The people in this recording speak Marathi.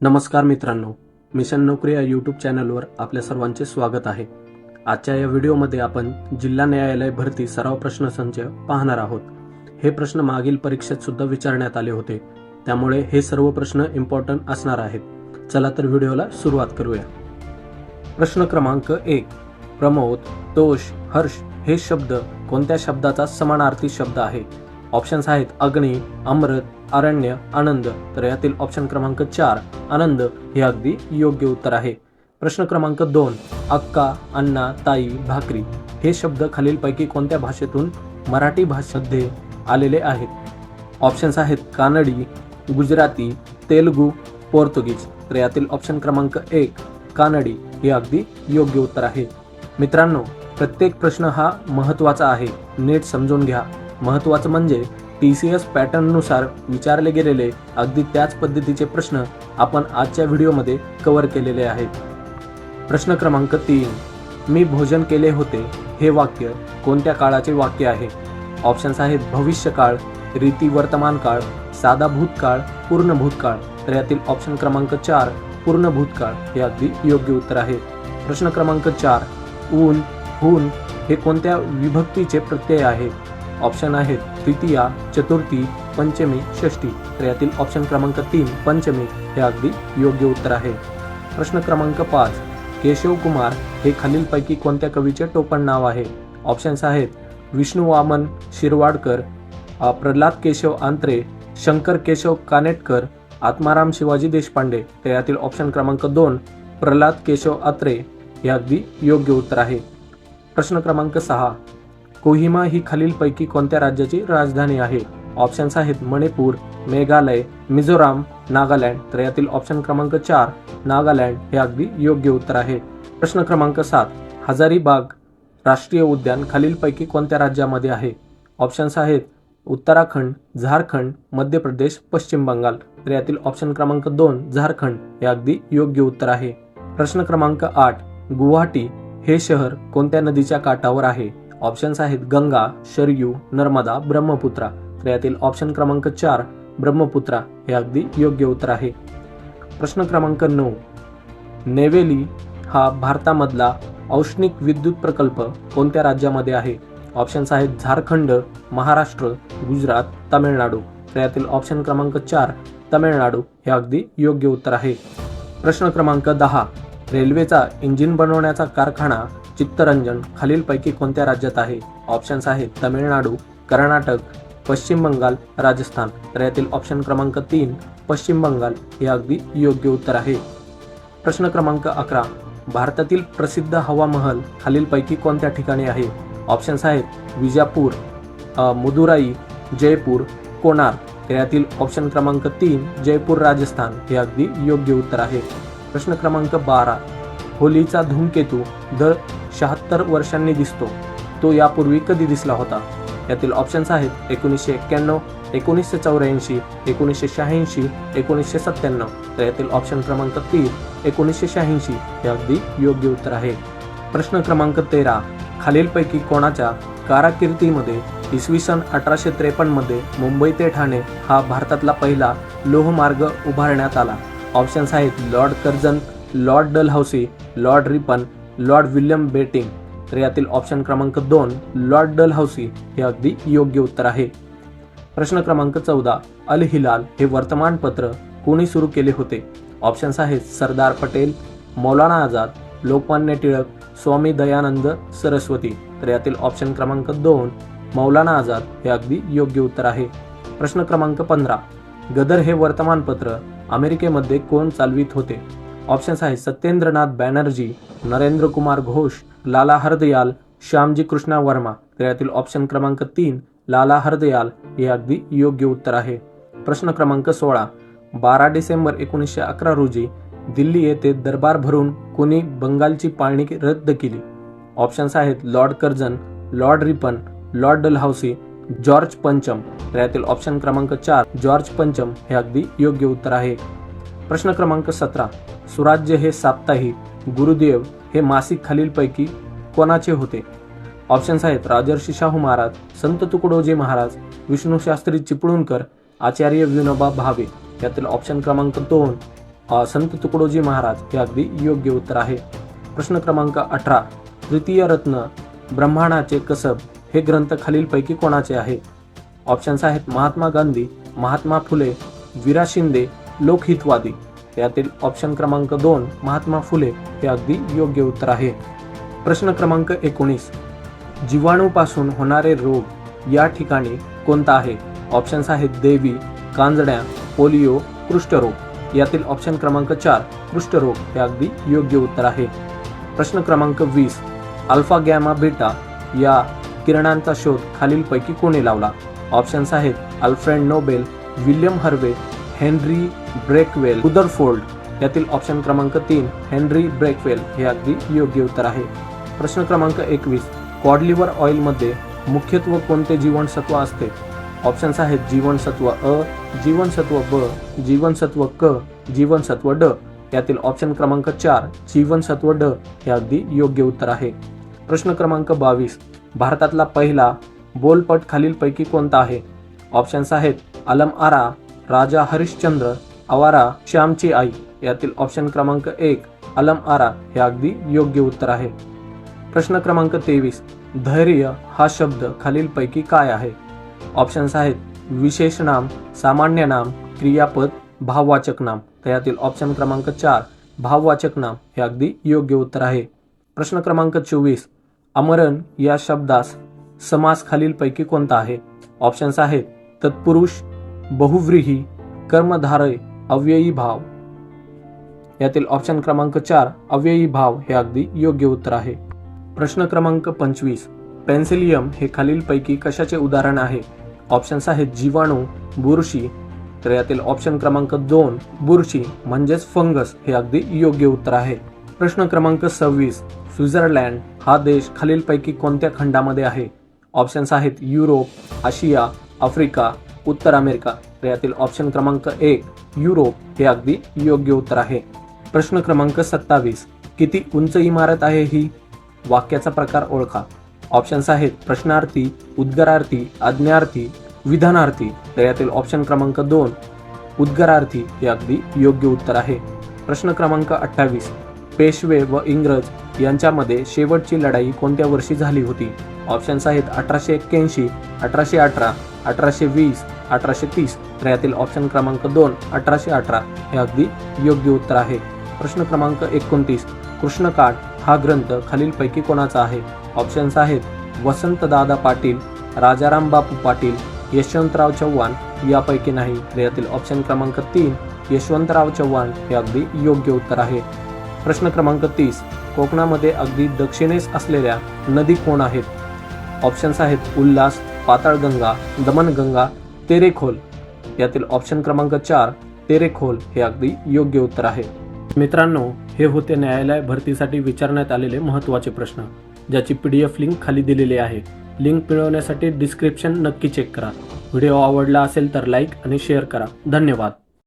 नमस्कार मित्रांनो मिशन नोकरी या यूट्यूब चॅनलवर आपल्या सर्वांचे स्वागत आहे. आजच्या या व्हिडिओमध्ये आपण जिल्हा न्यायालय भरती सराव प्रश्नसंच पाहणार आहोत. हे प्रश्न मागील परीक्षेत सुद्धा विचारण्यात आले होते. त्यामुळे हे सर्व प्रश्न इम्पॉर्टंट असणार आहेत. चला तर व्हिडिओला सुरुवात करूया. प्रश्न क्रमांक एक प्रमोद तोष हर्ष हे शब्द कोणत्या शब्दाचा समानार्थी शब्द आहे? ऑप्शन्स आहेत अग्नी अमृत अरण्य आनंद. तर यातील ऑप्शन क्रमांक चार आनंद हे अगदी योग्य उत्तर आहे. प्रश्न क्रमांक दोन अक्का अण्णा ताई भाकरी. हे शब्द खालीलपैकी कोणत्या भाषेतून मराठी भाषेमध्ये आलेले आहेत? ऑप्शन्स आहेत कानडी गुजराती तेलुगू पोर्तुगीज. तर यातील ऑप्शन क्रमांक एक कानडी हे अगदी योग्य उत्तर आहे. मित्रांनो प्रत्येक प्रश्न हा महत्त्वाचा आहे. नीट समजून घ्या. महत्त्वाचं म्हणजे टी सी एस पॅटर्ननुसार विचारले गेलेले अगदी त्याच पद्धतीचे प्रश्न आपण आजच्या व्हिडिओमध्ये कव्हर केलेले आहेत. प्रश्न क्रमांक तीन मी भोजन केले होते हे वाक्य कोणत्या काळाचे वाक्य आहे? ऑप्शन्स आहेत भविष्यकाळ रीती वर्तमान काळ साधा भूतकाळ पूर्ण भूतकाळ. तर यातील ऑप्शन क्रमांक चार पूर्ण भूतकाळ हे अगदी योग्य उत्तर आहे. प्रश्न क्रमांक चार ऊन हून हे कोणत्या विभक्तीचे प्रत्यय आहे? ऑप्शन आहेत द्वितीया चतुर्थी पंचमी षष्टी तर यातील ऑप्शन क्रमांक तीन पंचमी हे अगदी योग्य उत्तर आहे. प्रश्न क्रमांक पाच केशव कुमार हे खालीलपैकी कोणत्या कवीचे टोपण नाव आहे? ऑप्शन्स आहेत विष्णू वामन शिरवाडकर प्रल्हाद केशव आंत्रे शंकर केशव कानेटकर आत्माराम शिवाजी देशपांडे. तर यातील ऑप्शन क्रमांक दोन प्रल्हाद केशव आत्रे हे अगदी योग्य उत्तर आहे. प्रश्न क्रमांक सहा कोहिमा ही खालीलपैकी कोणत्या राज्याची राजधानी आहे? ऑप्शन्स आहेत मणिपूर मेघालय मिझोराम नागालँड. तर यातील ऑप्शन क्रमांक चार नागालँड हे अगदी योग्य उत्तर आहे. प्रश्न क्रमांक सात हजारीबाग राष्ट्रीय उद्यान खालीलपैकी कोणत्या राज्यामध्ये आहे? ऑप्शन्स आहेत उत्तराखंड झारखंड मध्य प्रदेश पश्चिम बंगाल. तर यातील ऑप्शन क्रमांक दोन झारखंड हे अगदी योग्य उत्तर आहे. प्रश्न क्रमांक आठ गुवाहाटी हे शहर कोणत्या नदीच्या काठावर आहे? ऑप्शन्स आहेत गंगा शरयू नर्मदा ब्रह्मपुत्रा. तर यातील ऑप्शन क्रमांक चार ब्रह्मपुत्रा हे अगदी योग्य उत्तर आहे. प्रश्न क्रमांक नऊ. नेवेली हा भारतामधला औष्णिक विद्युत प्रकल्प कोणत्या राज्यामध्ये आहे? ऑप्शन्स आहेत झारखंड महाराष्ट्र गुजरात तामिळनाडू. तर यातील ऑप्शन क्रमांक चार तामिळनाडू हे अगदी योग्य उत्तर आहे. प्रश्न क्रमांक दहा. रेल्वेचा इंजिन बनवण्याचा कारखाना चित्तरंजन खालीलपैकी कोणत्या राज्यात आहे? ऑप्शन्स आहेत तमिळनाडू कर्नाटक पश्चिम बंगाल राजस्थान. तर यातील ऑप्शन क्रमांक तीन पश्चिम बंगाल हे अगदी योग्य उत्तर आहे. प्रश्न क्रमांक अकरा भारतातील प्रसिद्ध हवा महल खालीलपैकी कोणत्या ठिकाणी आहे? ऑप्शन्स आहेत विजापूर मदुराई मुदुराई जयपूर कोणार. तर यातील ऑप्शन क्रमांक तीन जयपूर राजस्थान हे अगदी योग्य उत्तर आहे. प्रश्न क्रमांक बारा होलीचा धूमकेतू दर शहात्तर वर्षांनी दिसतो. तो यापूर्वी कधी दिसला होता? यातील ऑप्शन्स आहेत एकोणीसशे एक्क्याण्णव एकोणीसशे चौऱ्याऐंशी एकोणीसशे शहाऐंशी एकोणीसशे सत्त्याण्णव. तर यातील ऑप्शन क्रमांक तीन एकोणीसशे शहाऐंशी हे अगदी योग्य उत्तर आहे. प्रश्न क्रमांक तेरा खालीलपैकी कोणाच्या कारकिर्दीमध्ये इसवी सन अठराशे त्रेपन्नमध्ये मुंबई ते ठाणे हा भारतातला पहिला लोहमार्ग उभारण्यात आला? ऑप्शन्स आहेत Lord Curzon Lord Dalhousie Lord Ripon Lord William Bentinck. तर यातील ऑप्शन क्रमांक दोन लॉर्ड डलहौसी हे अगदी योग्य उत्तर आहे. प्रश्न क्रमांक चौदा अल हिलाल हे वर्तमानपत्र कोणी सुरू केले होते? ऑप्शन्स आहेत सरदार पटेल मौलाना आझाद लोकमान्य टिळक स्वामी दयानंद सरस्वती. तर यातील ऑप्शन क्रमांक दोन मौलाना आझाद हे अगदी योग्य उत्तर आहे. प्रश्न क्रमांक पंधरा गदर हे वर्तमानपत्र अमेरिकेमध्ये कोण चालवित होते? ऑप्शन्स आहेत. सत्येंद्रनाथ बॅनर्जी नरेंद्र कुमार घोष लाला हरदयाल श्यामजी कृष्णा वर्मा. तर यातील ऑप्शन क्रमांक तीन लाला हरदयाल हे अगदी योग्य उत्तर आहे. प्रश्न क्रमांक सोळा. बारा डिसेंबर एकोणीसशे अकरा रोजी दिल्ली येथे दरबार भरून कोणी बंगालची पाळणी रद्द केली? ऑप्शन्स आहेत lord Curzon lord Ripon lord Dalhousie George पंचम. तर यातील ऑप्शन क्रमांक चार जॉर्ज पंचम हे अगदी योग्य उत्तर आहे. प्रश्न क्रमांक सतरा. सुराज्य हे साप्ताहिक गुरुदेव हे मासिक खालीलपैकी कोणाचे होते? ऑप्शन्स आहेत राजर्षी शाहू महाराज संत तुकडोजी महाराज विष्णू शास्त्री चिपळूणकर आचार्य विनोबा भावे. यातील ऑप्शन क्रमांक दोन संत तुकडोजी महाराज हे अगदी योग्य उत्तर आहे. प्रश्न क्रमांक अठरा तृतीय रत्न ब्रह्मांडाचे कसब हे ग्रंथ खालीलपैकी कोणाचे आहे? ऑप्शन्स आहेत महात्मा गांधी महात्मा फुले विरा शिंदे लोकहितवादी. यातील ऑप्शन क्रमांक दोन महात्मा फुले हे अगदी योग्य उत्तर आहे. प्रश्न क्रमांक एकोणीस. जीवाणूपासून होणारे रोग या ठिकाणी कोणता आहे? ऑप्शन्स आहेत देवी कांजड्या पोलिओ कुष्ठरोग यातील ऑप्शन क्रमांक चार कुष्ठरोग हे अगदी योग्य उत्तर आहे. प्रश्न क्रमांक वीस. अल्फा गॅमा बेटा या किरणांचा शोध खालीलपैकी कोणी लावला? ऑप्शन्स आहेत Alfred Nobel William Harvey Henri Becquerel Rutherford यातील ऑप्शन क्रमांक तीन हेनरी ब्रेकवेल हे अगदी योग्य उत्तर आहे. प्रश्न क्रमांक एकवीस कॉडलिव्हर ऑइलमध्ये मुख्यत्व कोणते जीवनसत्व असते? ऑप्शन्स आहेत जीवनसत्व अ जीवनसत्व ब जीवनसत्व क जीवनसत्व ड. यातील ऑप्शन क्रमांक चार जीवनसत्व ड हे अगदी योग्य उत्तर आहे. प्रश्न क्रमांक बावीस भारतातला पहिला बोलपट खालीलपैकी कोणता आहे? ऑप्शन्स आहेत अलम आरा राजा हरिश्चंद्र आवारा श्यामची आई यातील ऑप्शन क्रमांक एक अलम आरा हे अगदी योग्य उत्तर आहे. प्रश्न क्रमांक तेवीस धैर्य हा शब्द खालीलपैकी काय आहे? ऑप्शन्स आहेत विशेष नाम सामान्य नाम क्रियापद भाववाचक नाम. तर यातील ऑप्शन क्रमांक चार भाववाचक नाम हे अगदी योग्य उत्तर आहे. प्रश्न क्रमांक चोवीस अमरण या शब्दास समास खालीलपैकी कोणता आहे? ऑप्शन्स आहेत तत्पुरुष बहुव्रीही कर्मधारय अव्ययी भाव. यातील ऑप्शन क्रमांक चार अव्ययी भाव हे अगदी योग्य उत्तर आहे. प्रश्न क्रमांक पंचवीस पेन्सिलियम हे खालीलपैकी कशाचे उदाहरण आहे? ऑप्शन्स आहेत जीवाणू बुरशी. तर यातील ऑप्शन क्रमांक दोन बुरशी म्हणजेच फंगस हे अगदी योग्य उत्तर आहे. प्रश्न क्रमांक सव्वीस स्वित्झर्लंड हा देश खालीलपैकी कोणत्या खंडामध्ये आहे? ऑप्शन्स आहेत युरोप आशिया आफ्रिका उत्तर अमेरिका तर यातील ऑप्शन क्रमांक एक युरोप हे अगदी योग्य उत्तर आहे. प्रश्न क्रमांक सत्तावीस किती उंच इमारत आहे ही? वाक्याचा प्रकार ओळखा. ऑप्शन्स आहेत प्रश्नार्थी उद्गारार्थी आज्ञार्थी विधानार्थी तर यातील ऑप्शन क्रमांक दोन उद्गारार्थी हे अगदी योग्य उत्तर आहे. प्रश्न क्रमांक अठ्ठावीस पेशवे व इंग्रज यांच्यामध्ये शेवटची लढाई कोणत्या वर्षी झाली होती? ऑप्शन्स आहेत अठराशे एक्क्याऐंशी अठराशे अठरा अठराशे वीस अठराशे तीस. तर यातील ऑप्शन क्रमांक दोन अठराशे अठरा हे अगदी योग्य उत्तर आहे. प्रश्न क्रमांक एकोणतीस. कृष्णकाठ हा ग्रंथ खालीलपैकी कोणाचा आहे? ऑप्शन्स आहेत वसंतदादा पाटील राजाराम बापू पाटील यशवंतराव चव्हाण यापैकी नाही. तर यातील ऑप्शन क्रमांक तीन यशवंतराव चव्हाण हे अगदी योग्य उत्तर आहे. प्रश्न क्रमांक तीस. कोकणामध्ये अगदी दक्षिणेस असलेल्या नदी कोण आहेत? ऑप्शन्स आहेत उल्हास पाताळगंगा दमनगंगा तेरेखोल. यातील ऑप्शन क्रमांक चार तेरेखोल हे अगदी योग्य उत्तर आहे. मित्रांनो हे होते न्यायालय भरतीसाठी विचारण्यात आलेले महत्त्वाचे प्रश्न ज्याची पी डी एफ लिंक खाली दिलेली आहे. लिंक मिळवण्यासाठी डिस्क्रिप्शन नक्की चेक करा. व्हिडिओ आवडला असेल तर लाईक आणि शेअर करा. धन्यवाद.